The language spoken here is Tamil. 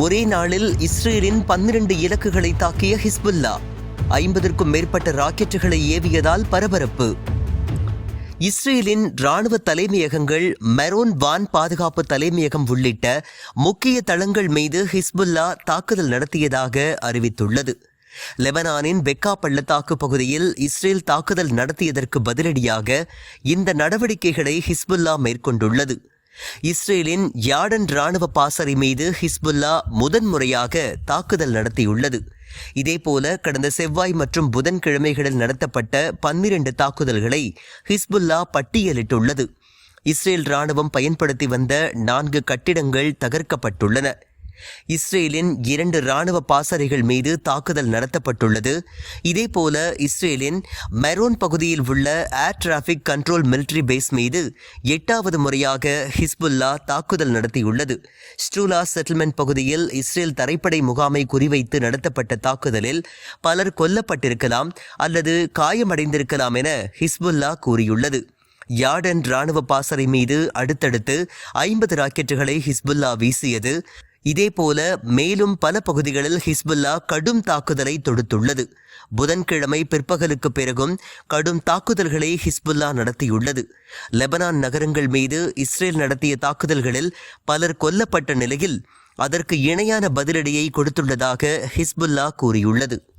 ஒரே நாளில் இஸ்ரேலின் பன்னிரண்டு இலக்குகளை தாக்கிய ஹிஸ்புல்லா. ஐம்பதற்கும் மேற்பட்ட ராக்கெட்டுகளை ஏவியதால் பரபரப்பு. இஸ்ரேலின் ராணுவ தலைமையகங்கள் மெரோன் வான் பாதுகாப்பு தலைமையகம் உள்ளிட்ட முக்கிய தளங்கள் மீது ஹிஸ்புல்லா தாக்குதல் நடத்தியதாக அறிவித்துள்ளது. லெபனானின் பெக்கா பள்ளத்தாக்கு பகுதியில் இஸ்ரேல் தாக்குதல் நடத்தியதற்கு பதிலடியாக இந்த நடவடிக்கைகளை ஹிஸ்புல்லா மேற்கொண்டுள்ளது. இஸ்ரேலின் யார்டன் ராணுவ பாசறை மீது ஹிஸ்புல்லா முதன்முறையாக தாக்குதல் நடத்தியுள்ளது. இதேபோல கடந்த செவ்வாய் மற்றும் புதன்கிழமைகளில் நடத்தப்பட்ட பன்னிரண்டு தாக்குதல்களை ஹிஸ்புல்லா பட்டியலிட்டுள்ளது. இஸ்ரேல் ராணுவம் பயன்படுத்தி வந்த நான்கு கட்டிடங்கள் தகர்க்கப்பட்டுள்ளன. இஸ்ரேலின் இரண்டு ராணுவ பாசறைகள் மீது தாக்குதல் நடத்தப்பட்டுள்ளது. இதேபோல இஸ்ரேலின் மெரோன் பகுதியில் உள்ள air traffic control military base மீது எட்டாவது முறையாக ஹிஸ்புல்லா தாக்குதல் நடத்தியுள்ளது. ஸ்ட்ரூலா செட்டில்மெண்ட் பகுதியில் இஸ்ரேல் தரைப்படை முகாமை குறிவைத்து நடத்தப்பட்ட தாக்குதலில் பலர் கொல்லப்பட்டிருக்கலாம் அல்லது காயமடைந்திருக்கலாம் என ஹிஸ்புல்லா கூறியுள்ளது. யார்டன் ராணுவ பாசறை மீது அடுத்தடுத்து ஐம்பது ராக்கெட்டுகளை ஹிஸ்புல்லா வீசியது. இதேபோல மேலும் பல பகுதிகளில் ஹிஸ்புல்லா கடும் தாக்குதலை தொடுத்துள்ளது. புதன்கிழமை பிற்பகலுக்கு பிறகும் கடும் தாக்குதல்களை ஹிஸ்புல்லா நடத்தியுள்ளது. லெபனான் நகரங்கள் மீது இஸ்ரேல் நடத்திய தாக்குதல்களில் பலர் கொல்லப்பட்ட நிலையில் அதற்கு இணையான பதிலடியை கொடுத்துள்ளதாக ஹிஸ்புல்லா கூறியுள்ளது.